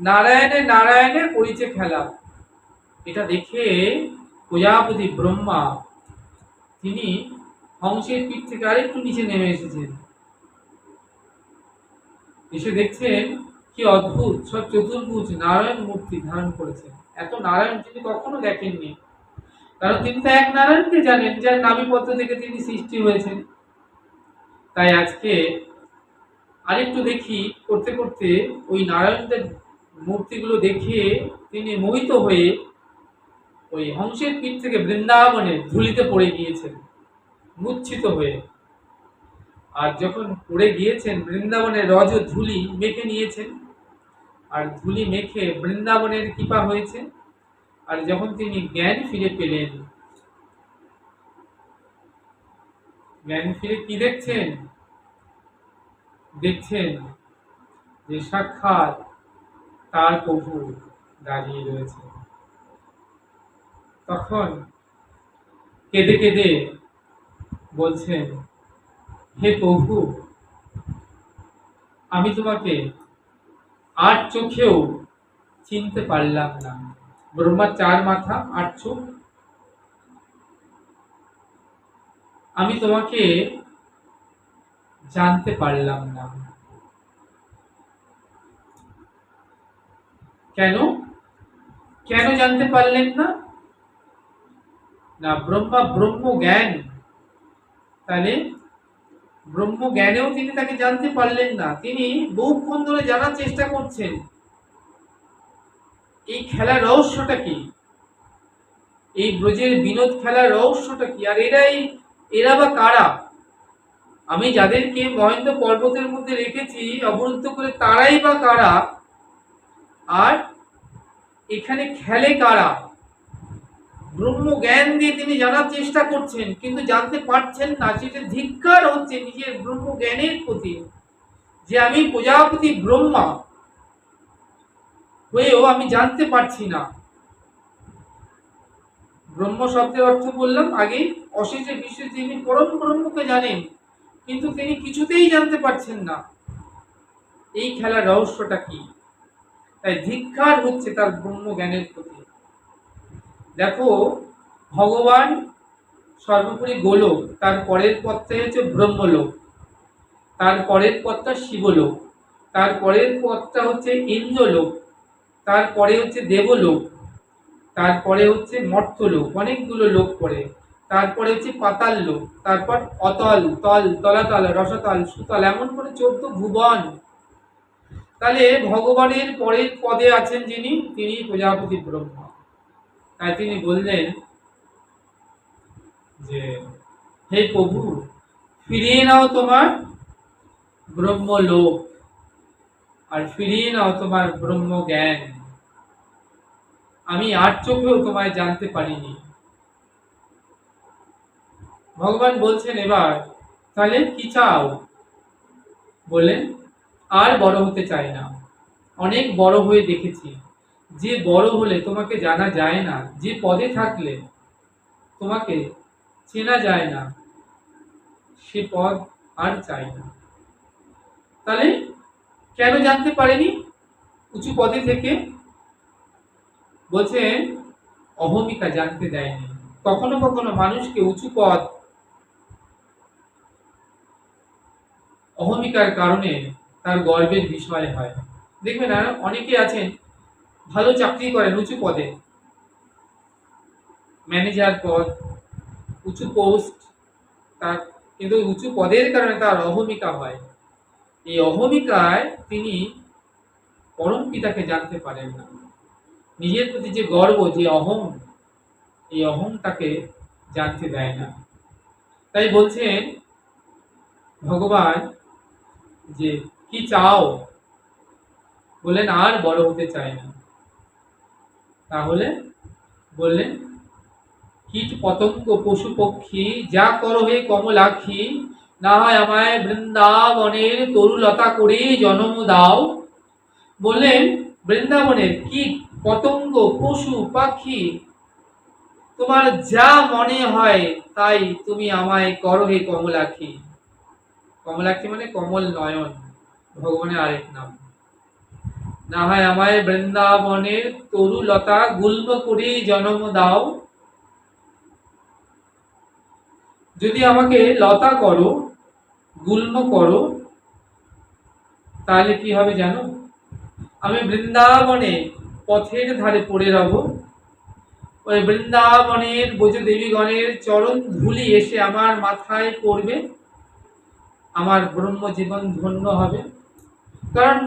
নারায়ণে নারায়ণে করিছে খেলা। এটা দেখে প্রজাপতি ব্রহ্মা তিনি হংসের পিঠ থেকে আরেকটু নিচে নেমে এসেছেন। এসে দেখছেন কি অদ্ভুত, সব চতুর্ভুজ নারায়ণ মূর্তি ধারণ করেছেন। এত নারায়ণ তিনি কখনো দেখেননি। কারণ তিনি তো এক নারায়ণকে জানেন, যার নাবিপত্র থেকে তিনি সৃষ্টি হয়েছেন। তাই আজকে আরেকটু দেখি, করতে করতে ওই নারায়ণদের মূর্তিগুলো দেখে তিনি মোহিত হয়ে ওই হংসের পিঠ থেকে বৃন্দাবনে ধুলিতে পড়ে গিয়েছেন মূর্ছিত হয়ে। আর যখন পড়ে গিয়েছেন, বৃন্দাবনের রজ ধুলি মেখে নিয়েছেন, আর ধুলি মেখে বৃন্দাবনের কৃপা হয়েছে, আর যখন তিনি জ্ঞান ফিরে পেলেন, জ্ঞান ফিরে কি দেখছেন? দেখছেন যে সাক্ষাৎ তার প্রভু দাঁড়িয়ে রয়েছে। তখন কেঁদে কেঁদে বলছেন, হে প্রভু, আমি তোমাকে আট চোখেও চিনতে পারলাম না। ব্রহ্মার চার মাথা, আট চোখ। আমি তোমাকে জানতে পারলাম না। কেন? কেন জানতে পারলেন না? না, ব্রহ্মা ব্রহ্ম জ্ঞান। তাহলে ব্রহ্ম জ্ঞানেও তিনি তাকে জানতে পারলেন না। তিনি বহুক্ষণ ধরে জানার চেষ্টা করছেন। এই খেলার রহস্যটা কি? এই ব্রজের বিনোদ খেলার রহস্যটা কি? আর এরাই, এরা বা কারা? আমি যাদেরকে মহেন্দ্র পর্বতের মধ্যে রেখেছি, অবরুদ্ধ করে তারাই বা কারা? আর এখানে খেলে কারা? ব্রহ্ম জ্ঞান দিয়ে তিনি জানার চেষ্টা করছেন, কিন্তু জানতে পারছেন না। সেটা ধিক্কার হচ্ছে নিজের ব্রহ্ম জ্ঞানের প্রতি যে আমি প্রজাপতি ব্রহ্মা। হয়েও আমি জানতে পারছি না। ব্রহ্ম শব্দের অর্থ বললাম আগে, অশেষে বিশ্বে তিনি পরম ব্রহ্মকে জানেন, কিন্তু তিনি কিছুতেই জানতে পারছেন না। এই খেলার রহস্যটা কি? তাই ধিক্ষার হচ্ছে তার ব্রহ্ম জ্ঞানের প্রতি। দেখো, ভগবান সর্বোপরি গোলক, তার পরের পথটাই হচ্ছে ব্রহ্মলোক, তার পরের পথটা শিবলোক, তার পরের পথটা হচ্ছে ইন্দ্রলোক তারপরে হচ্ছে দেবলোক তারপরে হচ্ছে মর্তলোক, অনেকগুলো লোক পড়ে। তারপরে হচ্ছে পাতাল লোক, তারপর অতল, তল, তলাতল, রসতল, সুতল, এমন করে চোদ্দ ভুবন। তাহলে ভগবানের পরের পদে আছেন যিনি, তিনি প্রজাপতি ব্রহ্মা। তাই তিনি বললেন যে, হে প্রভু, ফিরিয়ে নাও তোমার ব্রহ্মলোক আর ফিরিয়ে নাও তোমার ব্রহ্ম জ্ঞান আমি আর চোখেও তোমায় জানতে পারিনি। ভগবান বলছেন, এবার তাহলে কি চাও? বললেন আর বড় হতে চাই না। অনেক বড় হয়ে দেখেছি। যে বড় হলে তোমাকে জানা যায় না। যে পদে থাকলে তোমাকে চেনা যায় না। সে পদ আর চাই না। তাহলে কেন জানতে পারেনি? উঁচু পদে থেকে বলছেন, অহমিকা জানতে দেয়নি। কখনো কখনো মানুষকে উঁচু পদ অহমিকার কারণে তার গর্বের বিষয় হয়। দেখবেন আর অনেকে আছেন, ভালো চাকরি করেন উঁচু পদে। ম্যানেজার পদ, উঁচু পোস্ট তার, কিন্তু উঁচু পদের কারণে তার অহমিকা হয়। এই অহমিকায় তিনি পরম পিতাকে জানতে পারেন না। নিজের প্রতি যে গর্ব, যে অহং এই অহং তাকে জানতে দেয় না। তাই বলছেন ভগবান যে কি চাও? বললেন, আর বড় হতে চায় না। তাহলে বললেন, কীট পতঙ্গ পশু পক্ষী, যা করো হে কমলাক্ষী, না হয় আমায় বৃন্দাবনের তরুলতা করে জন্ম দাও। বললেন, বৃন্দাবনের কীট পতঙ্গ পশু পাখি তোমার যা মনে হয় তাই তুমি আমায় করো হে কমলাক্ষী। কমলাক্ষী মানে কমল নয়ন। ভগবানের আরেক নাম। না হয় আমায় বৃন্দাবনের তরুলতা গুল্ম করে জন্ম দাও। যদি আমাকে লতা করো, গুল্ম করো, তাহলে কি হবে জানো? আমি বৃন্দাবনে পথের ধারে পড়ে রব। ওই বৃন্দাবনের বোঝ দেবীগণের চরণ ধুলি এসে আমার মাথায় পড়বে। আমার ব্রহ্ম জীবন ধন্য হবে। কারণ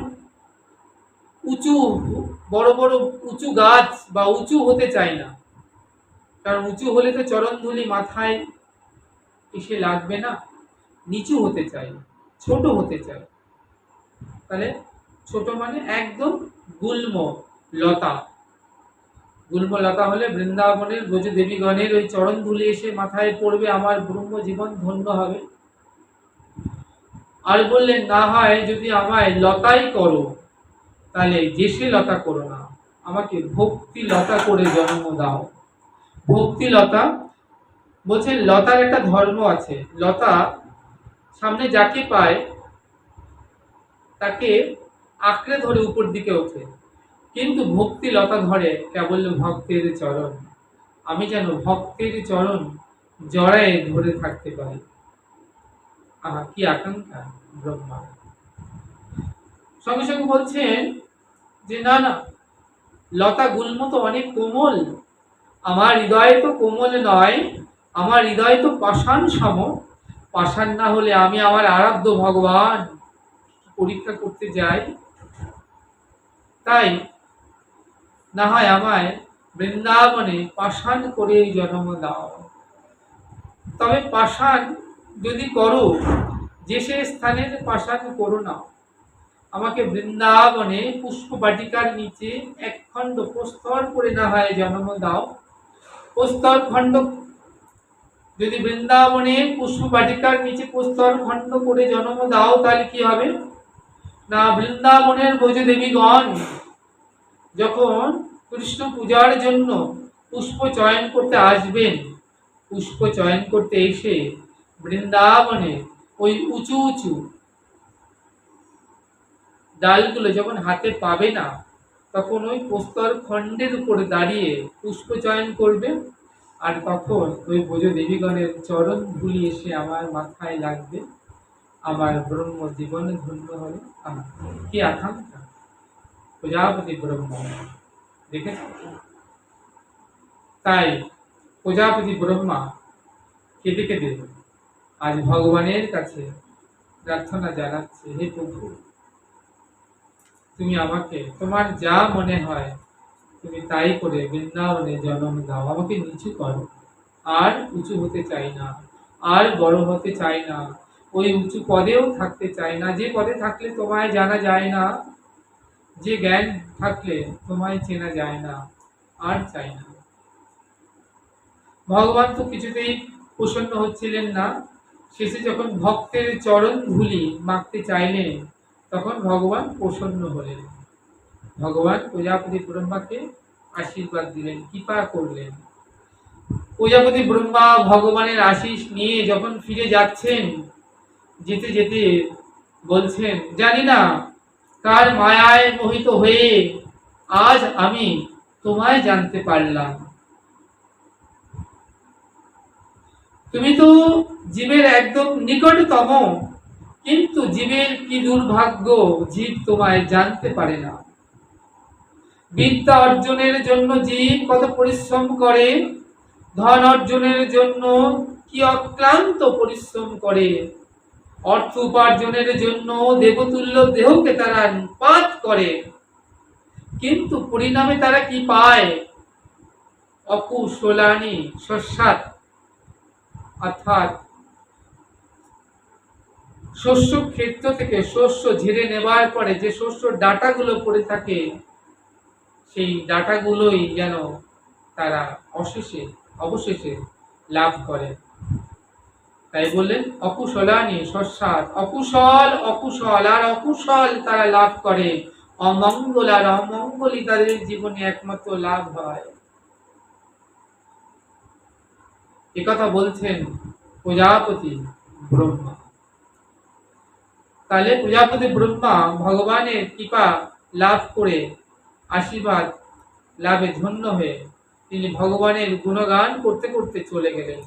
উঁচু, বড় বড় উঁচু গাছ বা উঁচু হতে চায় না। কারণ উঁচু হলে তো চরণ ধুলি মাথায় এসে লাগবে না, নিচু হতে চাই ছোট হতে চাই তাহলে ছোট মানে একদম গুল্ম লতা। গুল্ম লতা হলে বৃন্দাবনের ব্রজ দেবীগণের ওই চরণ ধুলি এসে মাথায় পড়বে, আমার ব্রহ্ম জীবন ধন্য হবে। আর বললেন, না হয়, যদি আমায় লতাই করো, তাহলে যে সে লতা করো না। আমাকে ভক্তি লতা করে জন্ম দাও। ভক্তি লতা বলছেন লতার একটা ধর্ম আছে। লতা সামনে যাকে পায়, তাকে আঁকড়ে ধরে উপর দিকে ওঠে। কিন্তু ভক্তি লতা ধরে কেবল ভক্তের চরণ। আমি যেন ভক্তের চরণ জড়ায় ধরে থাকতে পারি। কি আকাঙ্ক্ষা ব্রহ্মা? সঙ্গে সঙ্গে বলছেন যে, না না, লতা গুল্ম তো অনেক কোমল। আমার হৃদয় তো কোমল নয়, আমার হৃদয় তো পাষাণ সম। পাষাণ না হলে আমি আমার আরাধ্য ভগবান। পরীক্ষা করতে যাই। তাই না হয় আমায় বৃন্দাবনে পাষাণ করে জন্ম দাও। তবে পাষাণ যদি করো, যে সে স্থানের পাষাণ করো না। আমাকে বৃন্দাবনে পুষ্প বাটিকার নিচে এক খণ্ড প্রস্তর করে না হয় জন্ম দাও। প্রস্তর খণ্ড, যদি বৃন্দাবনে পুষ্প বাটিকার নিচে প্রস্তর খণ্ড করে জন্ম দাও, তাহলে কি হবে? না, বৃন্দাবনের দেবীগণ যখন কৃষ্ণ পূজার জন্য পুষ্প চয়ন করতে আসবেন, পুষ্প চয়ন করতে এসে বৃন্দাবনে ওই উঁচু উঁচু ডালগুলো যখন হাতে পাবে না, তখন ওই প্রস্তর খণ্ডের উপরে দাঁড়িয়ে পুষ্প চয়ন করবে আর তখন ওই বোঝো দেবীগণের চরণ ধুলি এসে আমার মাথায় লাগবে। আমার ব্রহ্ম জীবন ধন্য হবে। আমার কি আকাঙ্ক্ষা? প্রজাপতি ব্রহ্ম। দেখেছ? তাই প্রজাপতি ব্রহ্মা কেঁদে কেঁদে আজ ভগবানের কাছে প্রার্থনা জানাচ্ছে, হে প্রভু, তুমি আমাকে, তোমার যা মনে হয়, তুমি তাই করে বৃন্দাবনে জন্ম দাও। আমাকে নিচু করো, আর উঁচু হতে চাই না, আর বড় হতে চাই না, ওই উঁচু পদেও থাকতে চাই না। যে পদে থাকলে তোমায় জানা যায় না, যে জ্ঞান থাকলে তোমায় চেনা যায় না, আর চাই না। ভগবান তো কিছুতেই প্রসন্ন হচ্ছিলেন না। শেষে যখন ভক্তের চরণ ধুলি মাখতে চাইলেন, তখন ভগবান প্রসন্ন হলেন। ভগবান প্রজাপতি ব্রহ্মাকে আশীর্বাদ দিলেন, কৃপা করলেন। প্রজাপতি ব্রহ্মা ভগবানের আশিস নিয়ে যখন ফিরে যাচ্ছেন, যেতে যেতে বলছেন, জানি না, কার মায়ায় মোহিত হয়ে আজ আমি তোমায় জানতে পারলাম। তুমি তো জীবের একদম নিকটতম, কিন্তু জীবের কি দুর্ভাগ্য, জীব তোমায় জানতে পারে না। বিদ্যা অর্জনের জন্য জীব কত পরিশ্রম করে, ধন অর্জনের জন্য কি অক্লান্ত পরিশ্রম করে। অর্থ উপার্জনের জন্য দেবতুল্য দেহকে তারা পাত করে, কিন্তু পরিণামে তারা কি পায়? অকুশলানি শস্যাত অর্থাৎ শস্য ক্ষেত্র থেকে শস্য ঝেড়ে নেবার পরে যে শস্য ডাটাগুলো পড়ে থাকে, সেই ডাটাগুলোই যেন তারা অশেষে, অবশেষে লাভ করে। তাই বললেন, অকুশলানি শস্যাত অকুশল অকুশল, আর অকুশল তারা লাভ করে। অমঙ্গল আর অমঙ্গলই তাদের জীবনে একমাত্র লাভ হয়। একথা বলছেন প্রজাপতি ব্রহ্মা। তাহলে প্রজাপতি ব্রহ্মা ভগবানের কৃপা লাভ করে আশীর্বাদ লাভে ধন্য হয়ে তিনি ভগবানের গুণগান করতে করতে চলে গেলেন।